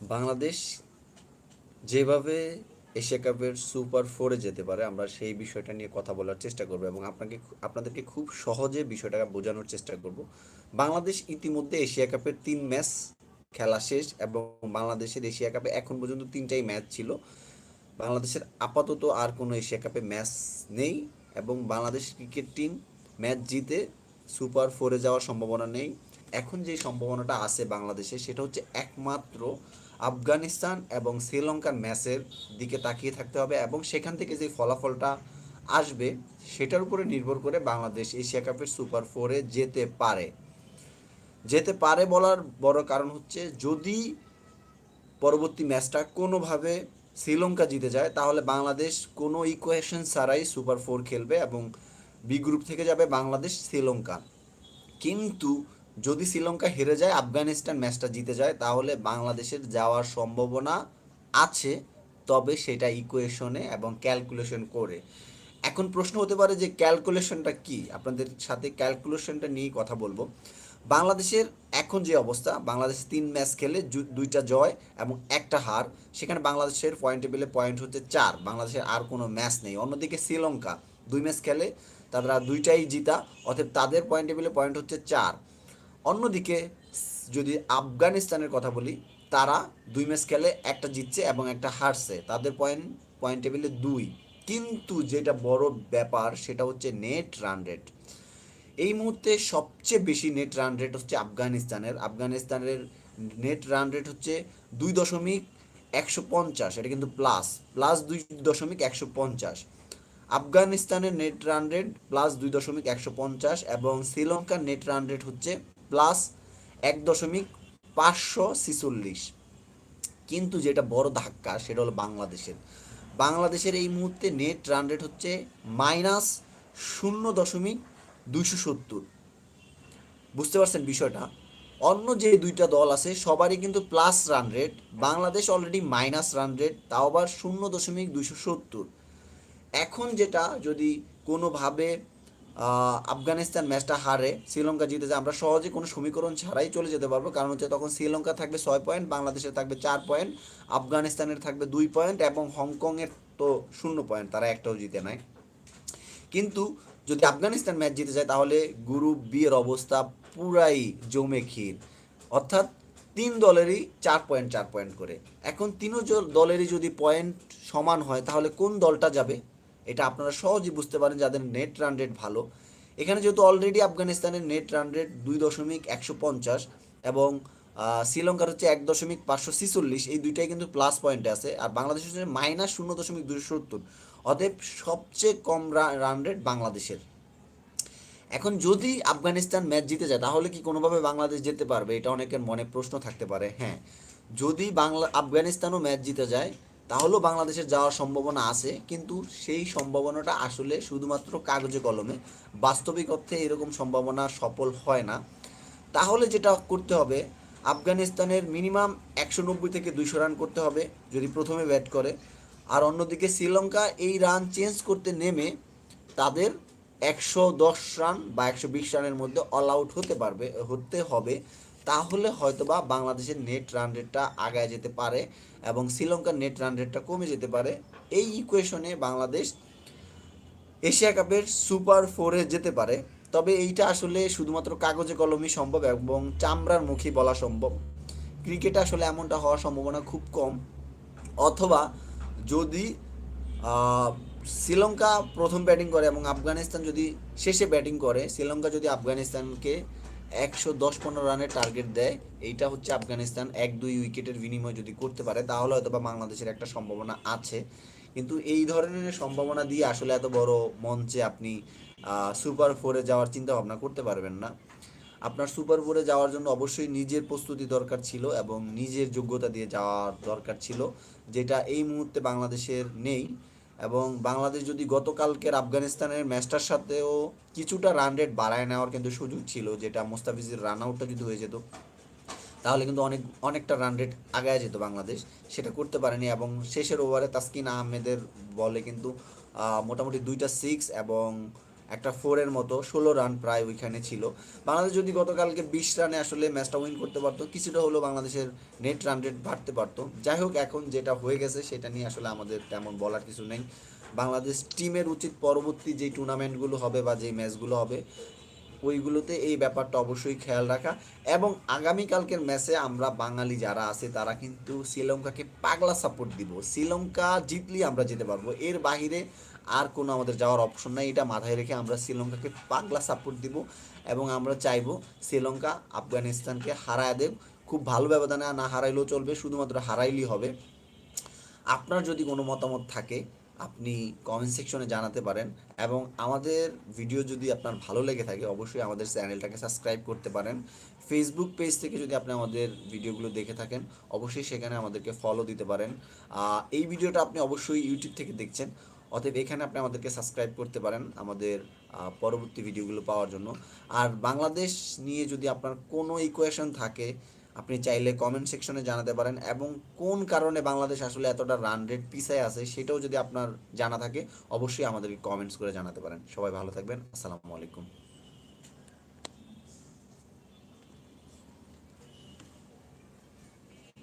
বাংলাদেশ যেভাবে এশিয়া কাপের সুপার ফোরে যেতে পারে, আমরা সেই বিষয়টা নিয়ে কথা বলার চেষ্টা করব এবং আপনাকে আপনাদেরকে খুব সহজে বিষয়টা বোঝানোর চেষ্টা করব। বাংলাদেশ ইতিমধ্যে এশিয়া কাপের তিন ম্যাচ খেলা শেষ এবং বাংলাদেশের এশিয়া কাপে এখন পর্যন্ত তিনটাই ম্যাচ ছিল। বাংলাদেশের আপাতত আর কোনো এশিয়া কাপে ম্যাচ নেই এবং বাংলাদেশ ক্রিকেট টিম ম্যাচ জিতে সুপার ফোরে যাওয়ার সম্ভাবনা নেই। এখন যে সম্ভাবনাটা আছে বাংলাদেশে, সেটা হচ্ছে একমাত্র আফগানিস্তান এবং শ্রীলঙ্কার ম্যাচের দিকে তাকিয়ে থাকতে হবে এবং সেখান থেকে যে ফলাফলটা আসবে সেটার উপরে নির্ভর করে বাংলাদেশ এশিয়া কাপের সুপার ফোরে যেতে পারে। যেতে পারে বলার বড় কারণ হচ্ছে যদি পরবর্তী ম্যাচটা কোনোভাবে শ্রীলঙ্কা জিতে যায়, তাহলে বাংলাদেশ কোনো ইকুয়েশন ছাড়াই সুপার ফোর খেলবে এবং বি গ্রুপ থেকে যাবে বাংলাদেশ শ্রীলঙ্কা কিন্তু যদি শ্রীলঙ্কা হেরে যায়, আফগানিস্তান ম্যাচটা জিতে যায়, তাহলে বাংলাদেশের যাওয়ার সম্ভাবনা আছে, তবে সেটা ইকুয়েশনে এবং ক্যালকুলেশন করে। এখন প্রশ্ন হতে পারে যে ক্যালকুলেশনটা কি? আপনাদের সাথে ক্যালকুলেশনটা নিয়ে কথা বলব। বাংলাদেশের এখন যে অবস্থা, বাংলাদেশ তিন ম্যাচ খেলে দুইটা জয় এবং একটা হার, সেখানে বাংলাদেশের পয়েন্ট টেবিলে পয়েন্ট হচ্ছে চার। বাংলাদেশের আর কোনো ম্যাচ নেই। অন্যদিকে শ্রীলঙ্কা দুই ম্যাচ খেলে তারা দুইটাই জিতা, অতএব তাদের পয়েন্ট টেবিলে পয়েন্ট হচ্ছে চার। অন্যদিকে, যদি আফগানিস্তানের কথা বলি, তারা দুই ম্যাচ খেলে একটা জিতছে এবং একটা হারছে। তাদের পয়েন্ট পয়েন্ট টেবিলে দুই। কিন্তু যেটা বড় ব্যাপার, সেটা হচ্ছে নেট রান রেট এই মুহূর্তে সবচেয়ে বেশি নেট রান রেট হচ্ছে আফগানিস্তানের। আফগানিস্তানের নেট রান রেট হচ্ছে দুই দশমিক একশো পঞ্চাশ। এটা কিন্তু প্লাস প্লাস দুই দশমিক একশো পঞ্চাশ। আফগানিস্তানের নেট রান রেট প্লাস দুই দশমিক একশো পঞ্চাশ এবং শ্রীলঙ্কার নেট রান রেট হচ্ছে প্লাস এক দশমিক পাঁচশো ছিচল্লিশ। কিন্তু যেটা বড় ধাক্কা সেটা হলো বাংলাদেশের। বাংলাদেশের এই মুহূর্তে নেট রান রেট হচ্ছে মাইনাস শূন্য দশমিক দুইশো সত্তর। বুঝতে পারছেন বিষয়টা? অন্য যে দুইটা দল আছে, সবারই কিন্তু plus run rate Bangladesh already minus run rate তাও আবার শূন্য দশমিক দুইশো সত্তর। এখন যেটা যদি কোনোভাবে আফগানিস্তান ম্যাচটা হারে, শ্রীলঙ্কা জিতে যায়। আমরা সহজে কোনো সমীকরণ ছাড়াই চলে যেতে পারব। কারণ হচ্ছে তখন শ্রীলঙ্কা থাকবে ছয় পয়েন্ট, বাংলাদেশের থাকবে চার পয়েন্ট, আফগানিস্তানের থাকবে দুই পয়েন্ট এবং হংকংয়ের তো শূন্য পয়েন্ট, তারা একটাও জিতে নেয় কিন্তু যদি আফগানিস্তান ম্যাচ জিতে যায়, তাহলে গ্রুপ বি এর অবস্থা পুরাই জমে ক্ষীর অর্থাৎ তিন দলেরই চার পয়েন্ট চার পয়েন্ট করে। এখন তিনও দলেরই যদি পয়েন্ট সমান হয়, তাহলে কোন দলটা যাবে? এটা আপনারা সহজেই বুঝতে পারেন যাদের নেট রান রেট ভালো। এখানে যেহেতু অলরেডি আফগানিস্তানের নেট রান রেট দুই দশমিক একশো পঞ্চাশ এবং শ্রীলঙ্কার হচ্ছে এক দশমিক পাঁচশো ছিচল্লিশ, এই দুইটাই কিন্তু প্লাস পয়েন্টে আছে। আর বাংলাদেশের হচ্ছে মাইনাস শূন্য দশমিক দুশো সত্তর। অতএব সবচেয়ে কম রান রেট বাংলাদেশের। এখন যদি আফগানিস্তান ম্যাচ জিতে যায়, তাহলে কি কোনোভাবে বাংলাদেশ যেতে পারবে? এটা অনেকের মনে প্রশ্ন থাকতে পারে। হ্যাঁ যদি বাংলা, আফগানিস্তানও ম্যাচ জিতে যায় তাহলেও বাংলাদেশের যাওয়ার সম্ভাবনা আছে, কিন্তু সেই সম্ভাবনাটা আসলে শুধুমাত্র কাগজে কলমে। বাস্তবিক অর্থে এরকম সম্ভাবনা সফল হয় না। তাহলে যেটা করতে হবে, আফগানিস্তানের মিনিমাম একশো নব্বই থেকে দুইশো রান করতে হবে, যদি প্রথমে ব্যাট করে। আর অন্যদিকে শ্রীলঙ্কা এই রান চেঞ্জ করতে নেমে তাদের একশো দশ রান বা একশো বিশ রানের মধ্যে অল আউট হতে পারবে, হতে হবে। তাহলে হয়তোবা বাংলাদেশের নেট রান রেটটা আগায় যেতে পারে এবং শ্রীলঙ্কার নেট রান রেটটা কমে যেতে পারে। এই ইকুয়েশনে বাংলাদেশ এশিয়া কাপের সুপার ফোরে যেতে পারে। তবে এইটা আসলে শুধুমাত্র কাগজে কলমই সম্ভব এবং চামড়ার মুখী বলা সম্ভব। ক্রিকেটে আসলে এমনটা হওয়ার সম্ভাবনা খুব কম। অথবা যদি শ্রীলঙ্কা প্রথম ব্যাটিং করে এবং আফগানিস্তান যদি শেষে ব্যাটিং করে, শ্রীলঙ্কা যদি আফগানিস্তানকে একশো দশ পনেরো রানের টার্গেট দেয়। এইটা হচ্ছে আফগানিস্তান। এক দুই উইকেটের বিনিময় যদি করতে পারে, তাহলে হয়তো বা বাংলাদেশের একটা সম্ভাবনা আছে। কিন্তু এই ধরনের সম্ভাবনা দিয়ে আসলে এত বড় মঞ্চে আপনি সুপার ফোরে যাওয়ার চিন্তা ভাবনা করতে পারবেন না। আপনার সুপার ফোরে যাওয়ার জন্য অবশ্যই নিজের প্রস্তুতি দরকার ছিল এবং নিজের যোগ্যতা দিয়ে যাওয়ার দরকার ছিল, যেটা এই মুহূর্তে বাংলাদেশের নেই। এবং বাংলাদেশ যদি গতকালকের আফগানিস্তানের ম্যাচটার সাথেও কিছুটা রান রেট বাড়ায় নেওয়ার কিন্তু সুযোগ ছিল, যেটা মোস্তাফিজের রান আউটটা যদি হয়ে যেত, তাহলে কিন্তু অনেক, অনেকটা রান রেট আগায় যেত বাংলাদেশ। সেটা করতে পারেনি এবং শেষের ওভারে তাসকিন আহমেদের বলে কিন্তু মোটামুটি দুইটা সিক্স এবং একটা ফোরের মতো, ষোলো রান প্রায় ওইখানে ছিল। বাংলাদেশ যদি গতকালকে বিশ রানে আসলে ম্যাচটা উইন করতে পারতো, কিছুটা হলেও বাংলাদেশের নেট রান রেট বাড়তে পারতো। যাই হোক, এখন যেটা হয়ে গেছে, সেটা নিয়ে আসলে আমাদের তেমন বলার কিছু নেই। বাংলাদেশ টিমের উচিত পরবর্তী যেই টুর্নামেন্টগুলো হবে বা যেই ম্যাচগুলো হবে, ওইগুলোতে এই ব্যাপারটা অবশ্যই খেয়াল রাখা। এবং আগামীকালকের ম্যাচে আমরা বাঙালি যারা আছে, তারা কিন্তু শ্রীলঙ্কাকে পাগলা সাপোর্ট দিব। শ্রীলঙ্কা জিতলেই আমরা যেতে পারব। এর বাহিরে আর কোনো আমাদের যাওয়ার অপশন নাই। এটা মাথায় রেখে আমরা শ্রীলঙ্কাকে পাগলা সাপোর্ট দিব এবং আমরা চাইব শ্রীলঙ্কা আফগানিস্তানকে হারায় দেব খুব ভালো ব্যবধানে না হারাইলেও চলবে, শুধুমাত্র হারাইলেই হবে। আপনার যদি কোনো মতামত থাকে, আপনি কমেন্ট সেকশনে জানাতে পারেন এবং আমাদের ভিডিও যদি আপনার ভালো লেগে থাকে, অবশ্যই আমাদের চ্যানেলটাকে সাবস্ক্রাইব করতে পারেন। ফেসবুক পেজ থেকে যদি আপনি আমাদের ভিডিওগুলো দেখে থাকেন, অবশ্যই সেখানে আমাদেরকে ফলো দিতে পারেন। এই ভিডিওটা আপনি অবশ্যই ইউটিউব থেকে দেখছেন। অতএব এখানে আপনি আমাদেরকে সাবস্ক্রাইব করতে পারেন আমাদের পরবর্তী ভিডিওগুলো পাওয়ার জন্য। আর বাংলাদেশ নিয়ে যদি আপনার কোনো ইকুয়েশন থাকে, আপনি চাইলে কমেন্ট সেকশনে জানাতে পারেন এবং কোন কারণে বাংলাদেশ আসলে এতটা রান রেট পিছায় আছে সেটাও যদি আপনার জানা থাকে, অবশ্যই আমাদেরকে কমেন্টস করে জানাতে পারেন। সবাই ভালো থাকবেন, আসসালামু আলাইকুম।